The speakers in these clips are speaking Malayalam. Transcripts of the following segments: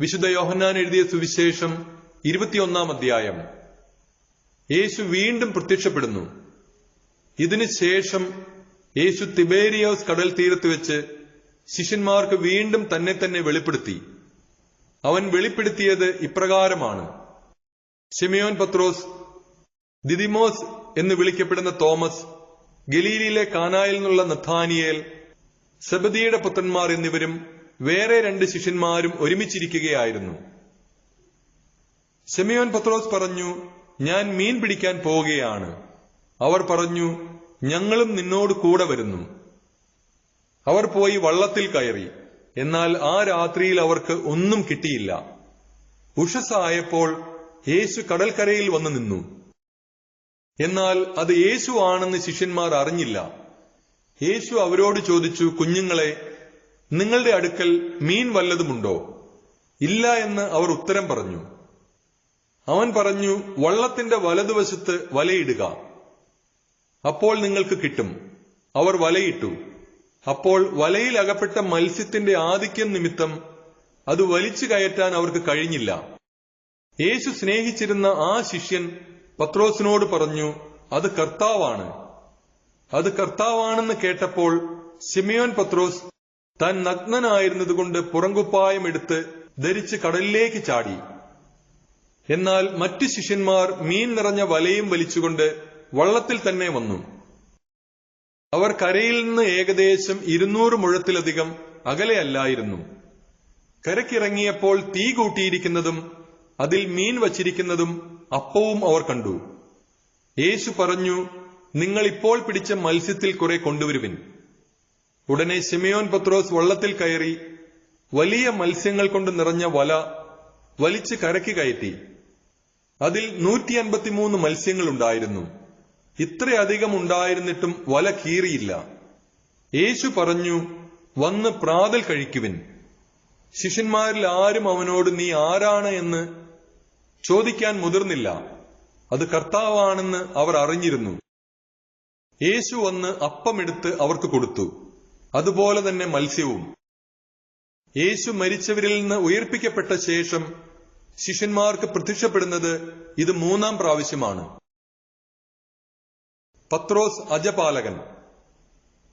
വിശുദ്ധ യോഹന്നാൻ എഴുതിയ സുവിശേഷം ഇരുപത്തിയൊന്നാം അധ്യായം. യേശു വീണ്ടും പ്രത്യക്ഷപ്പെടുന്നു. ഇതിനുശേഷം യേശു തിബേരിയോസ് കടൽ തീരത്ത് വെച്ച് ശിഷ്യന്മാർക്ക് വീണ്ടും തന്നെ തന്നെ വെളിപ്പെടുത്തി. അവൻ വെളിപ്പെടുത്തിയത് ഇപ്രകാരമാണ്. ഷിമിയോൻ പത്രോസ് ദിദിമോസ് എന്ന് വിളിക്കപ്പെടുന്ന തോമസ് ഗലീലിയിലെ കാനായിൽ നിന്നുള്ള നഥാനിയേൽ സബദിയുടെ പുത്രന്മാർ എന്നിവരും വേറെ രണ്ട് ശിഷ്യന്മാരും ഒരുമിച്ചിരിക്കുകയായിരുന്നു. ഷെമിയോൻ പത്രോസ് പറഞ്ഞു ഞാൻ മീൻ പിടിക്കാൻ പോവുകയാണ്. അവർ പറഞ്ഞു ഞങ്ങളും നിന്നോട് കൂടെ വരുന്നു. അവർ പോയി വള്ളത്തിൽ കയറി. എന്നാൽ ആ രാത്രിയിൽ അവർക്ക് ഒന്നും കിട്ടിയില്ല. ഉഷസായപ്പോൾ യേശു കടൽക്കരയിൽ വന്നു നിന്നു. എന്നാൽ അത് യേശു ആണെന്ന് ശിഷ്യന്മാർ അറിഞ്ഞില്ല. യേശു അവരോട് ചോദിച്ചു കുഞ്ഞുങ്ങളെ നിങ്ങളുടെ അടുക്കൽ മീൻ വല്ലതുമുണ്ടോ? ഇല്ല എന്ന് അവർ ഉത്തരം പറഞ്ഞു. അവൻ പറഞ്ഞു വള്ളത്തിന്റെ വലതുവശത്ത് വലയിടുക. അപ്പോൾ നിങ്ങൾക്ക് കിട്ടും. അവർ വലയിട്ടു. അപ്പോൾ വലയിൽ അകപ്പെട്ട മത്സ്യത്തിന്റെ ആധിക്യം നിമിത്തം അത് വലിച്ചു കയറ്റാൻ അവർക്ക് കഴിഞ്ഞില്ല. യേശു സ്നേഹിച്ചിരുന്ന ആ ശിഷ്യൻ പത്രോസിനോട് പറഞ്ഞു അത് കർത്താവാണ്. അത് കർത്താവാണെന്ന് കേട്ടപ്പോൾ സിമിയോൻ പത്രോസ് താൻ നഗ്നനായിരുന്നതുകൊണ്ട് പുറങ്കുപ്പായം എടുത്ത് ധരിച്ച് കടലിലേക്ക് ചാടി. എന്നാൽ മറ്റു ശിഷ്യന്മാർ മീൻ നിറഞ്ഞ വലയും വലിച്ചുകൊണ്ട് വള്ളത്തിൽ തന്നെ വന്നു. അവർ കരയിൽ നിന്ന് ഏകദേശം ഇരുന്നൂറ് മുഴത്തിലധികം അകലെയല്ലായിരുന്നു കരക്കിറങ്ങിയപ്പോൾ തീ കൂട്ടിയിരിക്കുന്നതും അതിൽ മീൻ വച്ചിരിക്കുന്നതും അപ്പവും അവർ കണ്ടു. യേശു പറഞ്ഞു നിങ്ങൾ ഇപ്പോൾ പിടിച്ച മത്സ്യത്തിൽ കുറെ കൊണ്ടുവരുവിൻ. ഉടനെ ശിമയോൻ പത്രോസ് വള്ളത്തിൽ കയറി വലിയ മത്സ്യങ്ങൾ കൊണ്ട് നിറഞ്ഞ വല വലിച്ച് കരക്ക് കയറ്റി. അതിൽ നൂറ്റി അൻപത്തിമൂന്ന് മത്സ്യങ്ങൾ ഉണ്ടായിരുന്നു ഇത്രയധികം ഉണ്ടായിരുന്നിട്ടും വല കീറിയില്ല. യേശു പറഞ്ഞു വന്ന് പ്രാതൽ കഴിക്കുവിൻ. ശിഷ്യന്മാരിൽ ആരും അവനോട് നീ ആരാണ്? എന്ന് ചോദിക്കാൻ മുതിർന്നില്ല. അത് കർത്താവാണെന്ന് അവർ അറിഞ്ഞിരുന്നു. യേശു വന്ന് അപ്പമെടുത്ത് അവർക്ക് കൊടുത്തു. അതുപോലെ തന്നെ മത്സ്യവും. യേശു മരിച്ചവരിൽ നിന്ന് ഉയർപ്പിക്കപ്പെട്ട ശേഷം ശിഷ്യന്മാർക്ക് പ്രത്യക്ഷപ്പെടുന്നത് ഇത് മൂന്നാം പ്രാവശ്യമാണ്. പത്രോസ് അജപാലകൻ.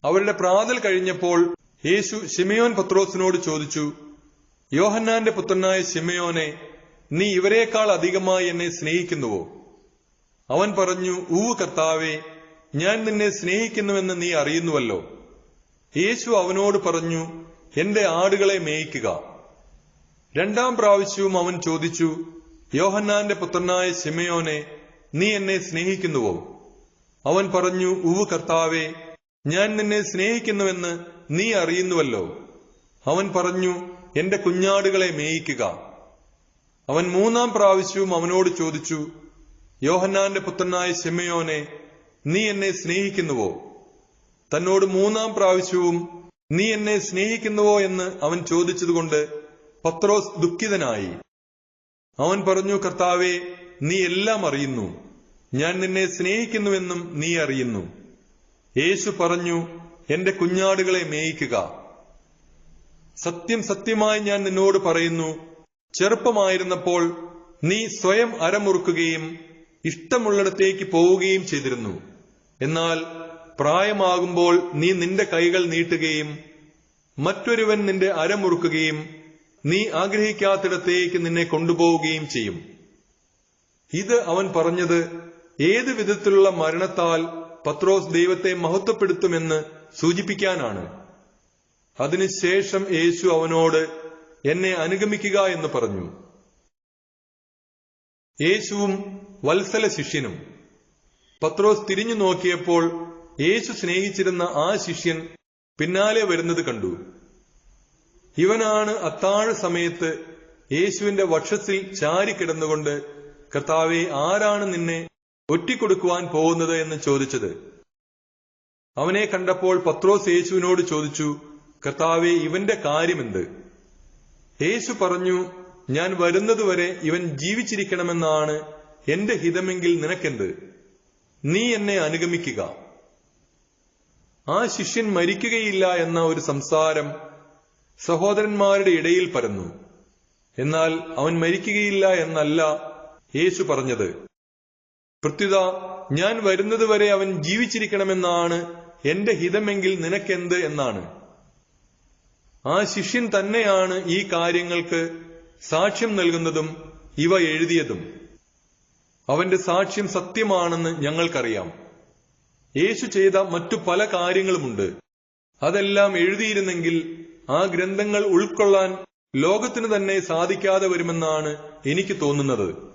അവരുടെ പ്രാതൽ കഴിഞ്ഞപ്പോൾ യേശു ഷിമയോൻ പത്രോസിനോട് ചോദിച്ചു യോഹന്നാന്റെ പുത്രനായ ഷിമയോനെ നീ ഇവരെക്കാൾ അധികമായി എന്നെ സ്നേഹിക്കുന്നുവോ? അവൻ പറഞ്ഞു ഊവ് കർത്താവേ ഞാൻ നിന്നെ സ്നേഹിക്കുന്നുവെന്ന് നീ അറിയുന്നുവല്ലോ. യേശു അവനോട് പറഞ്ഞു എന്റെ ആടുകളെ മേയിക്കുക. രണ്ടാം പ്രാവശ്യവും അവൻ ചോദിച്ചു യോഹന്നാന്റെ പുത്രനായ ശിമയോനെ നീ എന്നെ സ്നേഹിക്കുന്നുവോ? അവൻ പറഞ്ഞു ഉവ് കർത്താവേ ഞാൻ നിന്നെ സ്നേഹിക്കുന്നുവെന്ന് നീ അറിയുന്നുവല്ലോ. അവൻ പറഞ്ഞു എന്റെ കുഞ്ഞാടുകളെ മേയിക്കുക. അവൻ മൂന്നാം പ്രാവശ്യവും അവനോട് ചോദിച്ചു യോഹന്നാന്റെ പുത്രനായ ശിമയോനെ നീ എന്നെ സ്നേഹിക്കുന്നുവോ? തന്നോട് മൂന്നാം പ്രാവശ്യവും നീ എന്നെ സ്നേഹിക്കുന്നുവോ എന്ന് അവൻ ചോദിച്ചതുകൊണ്ട് പത്രോസ് ദുഃഖിതനായി. അവൻ പറഞ്ഞു കർത്താവെ നീ എല്ലാം അറിയുന്നു. ഞാൻ നിന്നെ സ്നേഹിക്കുന്നുവെന്നും നീ അറിയുന്നു. യേശു പറഞ്ഞു എന്റെ കുഞ്ഞാടുകളെ മേയിക്കുക. സത്യം സത്യമായി ഞാൻ നിന്നോട് പറയുന്നു. ചെറുപ്പമായിരുന്നപ്പോൾ നീ സ്വയം അരമുറുക്കുകയും ഇഷ്ടമുള്ളിടത്തേക്ക് പോവുകയും ചെയ്തിരുന്നു. എന്നാൽ പ്രായമാകുമ്പോൾ നീ നിന്റെ കൈകൾ നീട്ടുകയും മറ്റൊരുവൻ നിന്റെ അരമുറുക്കുകയും നീ ആഗ്രഹിക്കാത്തിടത്തേക്ക് നിന്നെ കൊണ്ടുപോവുകയും ചെയ്യും. ഇത് അവൻ പറഞ്ഞത് ഏത് വിധത്തിലുള്ള മരണത്താൽ പത്രോസ് ദൈവത്തെ മഹത്വപ്പെടുത്തുമെന്ന് സൂചിപ്പിക്കാനാണ്. അതിനുശേഷം യേശു അവനോട് എന്നെ അനുഗമിക്കുക എന്ന് പറഞ്ഞു. യേശുവും വത്സല ശിഷ്യനും. പത്രോസ് തിരിഞ്ഞു നോക്കിയപ്പോൾ യേശു സ്നേഹിച്ചിരുന്ന ആ ശിഷ്യൻ പിന്നാലെ വരുന്നത് കണ്ടു. ഇവനാണ് അത്താഴ സമയത്ത് യേശുവിന്റെ വക്ഷത്തിൽ ചാരിക്കിടന്നുകൊണ്ട് കർത്താവെ ആരാണ് നിന്നെ ഒറ്റിക്കൊടുക്കുവാൻ പോകുന്നത് എന്ന് ചോദിച്ചത്? അവനെ കണ്ടപ്പോൾ പത്രോസ് യേശുവിനോട് ചോദിച്ചു കർത്താവെ ഇവന്റെ കാര്യമെന്ത്? യേശു പറഞ്ഞു ഞാൻ വരുന്നതുവരെ ഇവൻ ജീവിച്ചിരിക്കണമെന്നാണ് എന്റെ ഹിതമെങ്കിൽ നിനക്കെന്ത്? നീ എന്നെ അനുഗമിക്കുക. ആ ശിഷ്യൻ മരിക്കുകയില്ല എന്ന ഒരു സംസാരം സഹോദരന്മാരുടെ ഇടയിൽ പരന്നു. എന്നാൽ അവൻ മരിക്കുകയില്ല എന്നല്ല യേശു പറഞ്ഞത്. പ്രത്യുത ഞാൻ വരുന്നതുവരെ അവൻ ജീവിച്ചിരിക്കണമെന്നാണ് എന്റെ ഹിതമെങ്കിൽ നിനക്കെന്ത് എന്നാണ്. ആ ശിഷ്യൻ തന്നെയാണ് ഈ കാര്യങ്ങൾക്ക് സാക്ഷ്യം നൽകുന്നതും ഇവ എഴുതിയതും. അവന്റെ സാക്ഷ്യം സത്യമാണെന്ന് ഞങ്ങൾക്കറിയാം. യേശു ചെയ്ത മറ്റു പല കാര്യങ്ങളുമുണ്ട്. അതെല്ലാം എഴുതിയിരുന്നെങ്കിൽ ആ ഗ്രന്ഥങ്ങൾ ഉൾക്കൊള്ളാൻ ലോകത്തിന് തന്നെ സാധിക്കാതെ വരുമെന്നാണ് എനിക്ക് തോന്നുന്നത്.